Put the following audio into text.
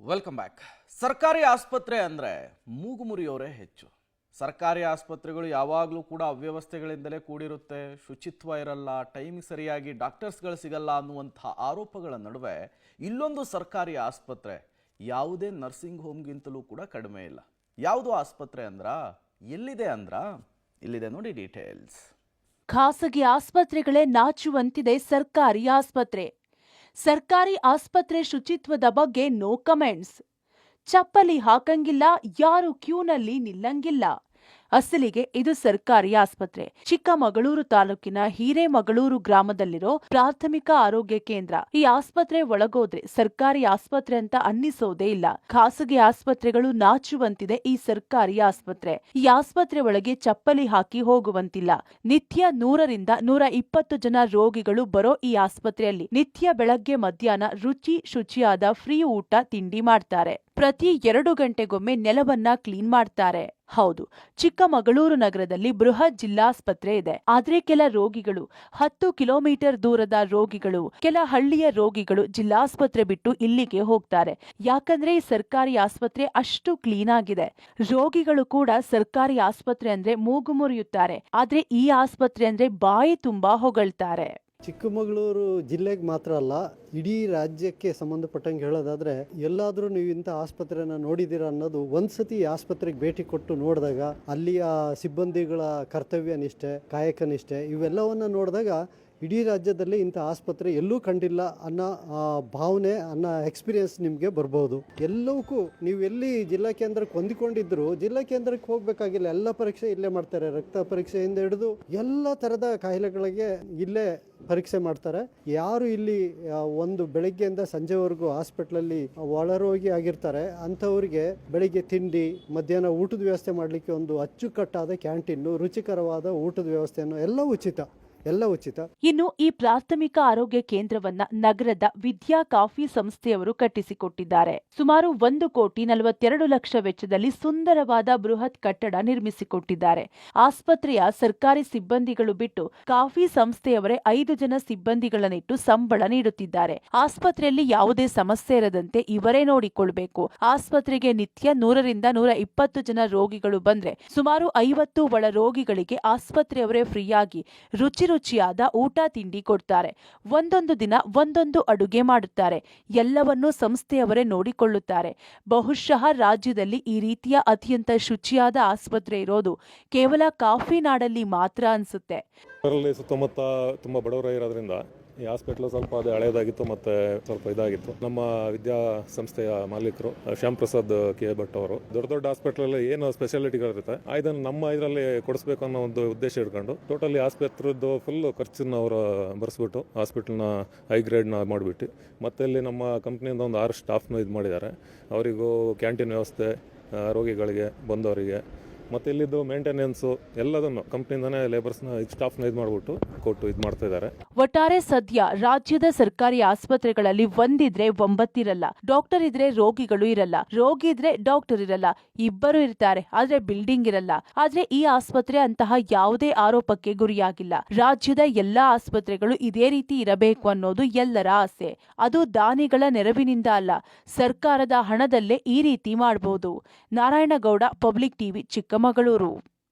Welcome back ಸರ್ಕಾರಿ ಆಸ್ಪತ್ರೆ ಅಂದರೆ ಮೂಗು ಮುರಿಯೋರೇ ಹೆಚ್ಚು. ಸರ್ಕಾರಿ ಆಸ್ಪತ್ರೆಗಳು ಯಾವಾಗಲೂ ಕೂಡ ಅವ್ಯವಸ್ಥೆಗಳಿಂದಲೇ ಕೂಡಿರುತ್ತೆ. ಶುಚಿತ್ವ ಇರಲ್ಲ ಟೈಮಿಗೆ ಸರಿಯಾಗಿ ಡಾಕ್ಟರ್ಸ್ಗಳು ಸಿಗಲ್ಲ ಅನ್ನುವಂಥ ಆರೋಪಗಳ ನಡುವೆ ಇಲ್ಲೊಂದು ಸರ್ಕಾರಿ ಆಸ್ಪತ್ರೆ ಯಾವುದೇ ನರ್ಸಿಂಗ್ ಹೋಮ್ಗಿಂತಲೂ ಕೂಡ ಕಡಿಮೆ ಇಲ್ಲ. ಯಾವುದು ಆಸ್ಪತ್ರೆ ಅಂದ್ರ? ಎಲ್ಲಿದೆ ಅಂದ್ರ? ಇಲ್ಲಿದೆ ನೋಡಿ ಡೀಟೇಲ್ಸ್ ಖಾಸಗಿ ಆಸ್ಪತ್ರೆಗಳೇ ನಾಚುವಂತಿದೆ ಸರ್ಕಾರಿ ಆಸ್ಪತ್ರೆ. ಸರ್ಕಾರಿ ಆಸ್ಪತ್ರೆ ಶುಚಿತ್ವದ ಬಗ್ಗೆ ನೋ ಕಮೆಂಟ್ಸ್. ಚಪ್ಪಲಿ ಹಾಕಂಗಿಲ್ಲ ಯಾರು ಕ್ಯೂನಲ್ಲಿ ನಿಲ್ಲಂಗಿಲ್ಲ. ಅಸಲಿಗೆ ಇದು ಸರ್ಕಾರಿ ಆಸ್ಪತ್ರೆ. ಚಿಕ್ಕಮಗಳೂರು ತಾಲೂಕಿನ ಹಿರೇಮಗಳೂರು ಗ್ರಾಮದಲ್ಲಿರೋ ಪ್ರಾಥಮಿಕ ಆರೋಗ್ಯ ಕೇಂದ್ರ. ಈ ಆಸ್ಪತ್ರೆ ಒಳಗೋದ್ರೆ ಸರ್ಕಾರಿ ಆಸ್ಪತ್ರೆ ಅಂತ ಅನ್ನಿಸೋದೇ ಇಲ್ಲ. ಖಾಸಗಿ ಆಸ್ಪತ್ರೆಗಳು ನಾಚುವಂತಿದೆ ಈ ಸರ್ಕಾರಿ ಆಸ್ಪತ್ರೆ. ಈ ಆಸ್ಪತ್ರೆ ಒಳಗೆ ಚಪ್ಪಲಿ ಹಾಕಿ ಹೋಗುವಂತಿಲ್ಲ. ನಿತ್ಯ ನೂರರಿಂದ ನೂರ ಇಪ್ಪತ್ತು ಜನ ರೋಗಿಗಳು ಬರೋ ಈ ಆಸ್ಪತ್ರೆಯಲ್ಲಿ ನಿತ್ಯ ಬೆಳಗ್ಗೆ ಮಧ್ಯಾಹ್ನ ರುಚಿ ಶುಚಿಯಾದ ಫ್ರೀ ಊಟ ತಿಂಡಿ ಮಾಡ್ತಾರೆ. ಪ್ರತಿ ಎರಡು ಗಂಟೆಗೊಮ್ಮೆ ನೆಲವನ್ನ ಕ್ಲೀನ್ ಮಾಡ್ತಾರೆ. ಹೌದು, ಚಿಕ್ಕಮಗಳೂರು ನಗರದಲ್ಲಿ ಬೃಹತ್ ಜಿಲ್ಲಾಸ್ಪತ್ರೆ ಇದೆ. ಆದ್ರೆ ಕೆಲ ರೋಗಿಗಳು, ಹತ್ತು ಕಿಲೋಮೀಟರ್ ದೂರದ ರೋಗಿಗಳು, ಕೆಲ ಹಳ್ಳಿಯ ರೋಗಿಗಳು ಜಿಲ್ಲಾಸ್ಪತ್ರೆ ಬಿಟ್ಟು ಇಲ್ಲಿಗೆ ಹೋಗ್ತಾರೆ. ಯಾಕಂದ್ರೆ ಈ ಸರ್ಕಾರಿ ಆಸ್ಪತ್ರೆ ಅಷ್ಟು ಕ್ಲೀನ್ ಆಗಿದೆ. ರೋಗಿಗಳು ಕೂಡ ಸರ್ಕಾರಿ ಆಸ್ಪತ್ರೆ ಅಂದ್ರೆ ಮೂಗು ಮುರಿಯುತ್ತಾರೆ. ಆದ್ರೆ ಈ ಆಸ್ಪತ್ರೆ ಅಂದ್ರೆ ಬಾಯಿ ತುಂಬಾ ಹೊಗಳ್ತಾರೆ. ಚಿಕ್ಕಮಗಳೂರು ಜಿಲ್ಲೆಗೆ ಮಾತ್ರ ಅಲ್ಲ, ಇಡೀ ರಾಜ್ಯಕ್ಕೆ ಸಂಬಂಧಪಟ್ಟಂಗೆ ಹೇಳೋದಾದರೆ ಎಲ್ಲಾದರೂ ನೀವು ಇಂಥ ಆಸ್ಪತ್ರೆಯನ್ನು ನೋಡಿದ್ದೀರಾ ಅನ್ನೋದು ಒಂದು ಸತಿ ಆಸ್ಪತ್ರೆಗೆ ಭೇಟಿ ಕೊಟ್ಟು ನೋಡಿದಾಗ ಅಲ್ಲಿಯ ಸಿಬ್ಬಂದಿಗಳ ಕರ್ತವ್ಯ ನಿಷ್ಠೆ ಕಾಯಕ ಇವೆಲ್ಲವನ್ನ ನೋಡಿದಾಗ ಇಡೀ ರಾಜ್ಯದಲ್ಲಿ ಇಂಥ ಆಸ್ಪತ್ರೆ ಎಲ್ಲೂ ಕಂಡಿಲ್ಲ ಅನ್ನೋ ಭಾವನೆ, ಅನ್ನೋ ಎಕ್ಸ್ಪೀರಿಯನ್ಸ್ ನಿಮಗೆ ಬರ್ಬೋದು. ಎಲ್ಲವಕ್ಕೂ ನೀವು ಎಲ್ಲಿ ಜಿಲ್ಲಾ ಕೇಂದ್ರಕ್ಕೆ ಹೊಂದಿಕೊಂಡಿದ್ರು, ಜಿಲ್ಲಾ ಕೇಂದ್ರಕ್ಕೆ ಹೋಗಬೇಕಾಗಿಲ್ಲ, ಎಲ್ಲ ಪರೀಕ್ಷೆ ಇಲ್ಲೇ ಮಾಡ್ತಾರೆ, ರಕ್ತ ಪರೀಕ್ಷೆಯಿಂದ ಹಿಡಿದು ಎಲ್ಲ ಥರದ ಕಾಯಿಲೆಗಳಿಗೆ ಇಲ್ಲೇ ಪರೀಕ್ಷೆ ಮಾಡ್ತಾರೆ. ಯಾರು ಇಲ್ಲಿ ಒಂದು ಬೆಳಗ್ಗೆಯಿಂದ ಸಂಜೆವರೆಗೂ ಹಾಸ್ಪಿಟ್ಲಲ್ಲಿ ಒಳರೋಗಿ ಆಗಿರ್ತಾರೆ, ಅಂಥವ್ರಿಗೆ ಬೆಳಿಗ್ಗೆ ತಿಂಡಿ, ಮಧ್ಯಾಹ್ನ ಊಟದ ವ್ಯವಸ್ಥೆ ಮಾಡಲಿಕ್ಕೆ ಒಂದು ಅಚ್ಚುಕಟ್ಟಾದ ಕ್ಯಾಂಟೀನು, ರುಚಿಕರವಾದ ಊಟದ ವ್ಯವಸ್ಥೆಯನ್ನು ಎಲ್ಲ ಉಚಿತ. ಎಲ್ಲ ಉಚಿತ. ಇನ್ನು ಈ ಪ್ರಾಥಮಿಕ ಆರೋಗ್ಯ ಕೇಂದ್ರವನ್ನ ನಗರದ ವಿದ್ಯಾ ಕಾಫಿ ಸಂಸ್ಥೆಯವರು ಕಟ್ಟಿಸಿಕೊಟ್ಟಿದ್ದಾರೆ. ಸುಮಾರು ಒಂದು ಕೋಟಿ ನಲವತ್ತೆರಡು ಲಕ್ಷ ವೆಚ್ಚದಲ್ಲಿ ಸುಂದರವಾದ ಬೃಹತ್ ಕಟ್ಟಡ ನಿರ್ಮಿಸಿಕೊಟ್ಟಿದ್ದಾರೆ. ಆಸ್ಪತ್ರೆಯ ಸರ್ಕಾರಿ ಸಿಬ್ಬಂದಿಗಳು ಬಿಟ್ಟು ಕಾಫಿ ಸಂಸ್ಥೆಯವರೇ ಐದು ಜನ ಸಿಬ್ಬಂದಿಗಳನ್ನಿಟ್ಟು ಸಂಬಳ ನೀಡುತ್ತಿದ್ದಾರೆ. ಆಸ್ಪತ್ರೆಯಲ್ಲಿ ಯಾವುದೇ ಸಮಸ್ಯೆ ಇರದಂತೆ ಇವರೇ ನೋಡಿಕೊಳ್ಬೇಕು. ಆಸ್ಪತ್ರೆಗೆ ನಿತ್ಯ ನೂರರಿಂದ ನೂರ ಇಪ್ಪತ್ತು ಜನ ರೋಗಿಗಳು ಬಂದ್ರೆ ಸುಮಾರು ಐವತ್ತು ಒಳ ರೋಗಿಗಳಿಗೆ ಆಸ್ಪತ್ರೆಯವರೇ ಫ್ರೀಯಾಗಿ ರುಚಿ ರುಚಿಯಾದ ಊಟ ತಿಂಡಿ ಕೊಡ್ತಾರೆ. ಒಂದೊಂದು ದಿನ ಒಂದೊಂದು ಅಡುಗೆ ಮಾಡುತ್ತಾರೆ. ಎಲ್ಲವನ್ನೂ ಸಂಸ್ಥೆಯವರೇ ನೋಡಿಕೊಳ್ಳುತ್ತಾರೆ. ಬಹುಶಃ ರಾಜ್ಯದಲ್ಲಿ ಈ ರೀತಿಯ ಅತ್ಯಂತ ಶುಚಿಯಾದ ಆಸ್ಪತ್ರೆ ಇರೋದು ಕೇವಲ ಕಾಫಿ ನಾಡಲ್ಲಿ ಮಾತ್ರ ಅನ್ಸುತ್ತೆ. ಸುತ್ತಮುತ್ತ ತುಂಬ ಬಡವರಾಗಿರೋದ್ರಿಂದ ಈ ಹಾಸ್ಪಿಟ್ಲು ಸ್ವಲ್ಪ ಅದು ಹಳೆಯದಾಗಿತ್ತು ಮತ್ತು ಸ್ವಲ್ಪ ಇದಾಗಿತ್ತು. ನಮ್ಮ ವಿದ್ಯಾ ಸಂಸ್ಥೆಯ ಮಾಲೀಕರು ಶ್ಯಾಮ್ ಪ್ರಸಾದ್ ಕೆ ಭಟ್ ಅವರು. ದೊಡ್ಡ ದೊಡ್ಡ ಹಾಸ್ಪಿಟ್ಲಲ್ಲಿ ಏನು ಸ್ಪೆಷಾಲಿಟಿಗಳಿರುತ್ತೆ ಇದನ್ನು ನಮ್ಮ ಇದರಲ್ಲಿ ಕೊಡಿಸ್ಬೇಕು ಅನ್ನೋ ಒಂದು ಉದ್ದೇಶ ಇಟ್ಕೊಂಡು ಟೋಟಲಿ ಆಸ್ಪತ್ರೆದ್ದು ಫುಲ್ ಖರ್ಚನ್ನ ಅವರು ಬರೆಸ್ಬಿಟ್ಟು ಹಾಸ್ಪಿಟ್ಲ್ನ ಹೈ ಗ್ರೇಡ್ನ ಮಾಡಿಬಿಟ್ಟು ಮತ್ತೆ ಇಲ್ಲಿ ನಮ್ಮ ಕಂಪ್ನಿಯಿಂದ ಒಂದು ಆರು ಸ್ಟಾಫ್ನ ಇದು ಮಾಡಿದ್ದಾರೆ. ಅವರಿಗೂ ಕ್ಯಾಂಟೀನ್ ವ್ಯವಸ್ಥೆ ರೋಗಿಗಳಿಗೆ, ಬಂದವರಿಗೆ ಮತ್ತು ಇಲ್ಲಿದ್ದು ಮೇಂಟೆನೆನ್ಸು ಎಲ್ಲದನ್ನು ಕಂಪ್ನಿಯಿಂದನೇ ಲೇಬರ್ಸ್ನ ಸ್ಟಾಫ್ನ ಇದು ಮಾಡಿಬಿಟ್ಟು ಕೊಟ್ಟು ಇದು ಮಾಡ್ತಾ ಇದ್ದಾರೆ. ಒಟ್ಟಾರೆ ಸದ್ಯ ರಾಜ್ಯದ ಸರ್ಕಾರಿ ಆಸ್ಪತ್ರೆಗಳಲ್ಲಿ ಒಂದಿದ್ರೆ ಒಂಬತ್ತಿರಲ್ಲ ಡಾಕ್ಟರ್ ಇದ್ರೆ ರೋಗಿಗಳು ಇರಲ್ಲ, ರೋಗಿ ಇದ್ರೆ ಡಾಕ್ಟರ್ ಇರಲ್ಲ, ಇಬ್ಬರು ಇರ್ತಾರೆ, ಆದ್ರೆ ಬಿಲ್ಡಿಂಗ್ ಇರಲ್ಲ. ಆದ್ರೆ ಈ ಆಸ್ಪತ್ರೆ ಅಂತಹ ಯಾವುದೇ ಆರೋಪಕ್ಕೆ ಗುರಿಯಾಗಿಲ್ಲ. ರಾಜ್ಯದ ಎಲ್ಲಾ ಆಸ್ಪತ್ರೆಗಳು ಇದೇ ರೀತಿ ಇರಬೇಕು ಅನ್ನೋದು ಎಲ್ಲರ ಆಸೆ. ಅದು ದಾನಿಗಳ ನೆರವಿನಿಂದ ಅಲ್ಲ, ಸರ್ಕಾರದ ಹಣದಲ್ಲೇ ಈ ರೀತಿ ಮಾಡಬಹುದು ನಾರಾಯಣಗೌಡ ಪಬ್ಲಿಕ್ ಟಿವಿ ಚಿಕ್ಕಮಗಳೂರು.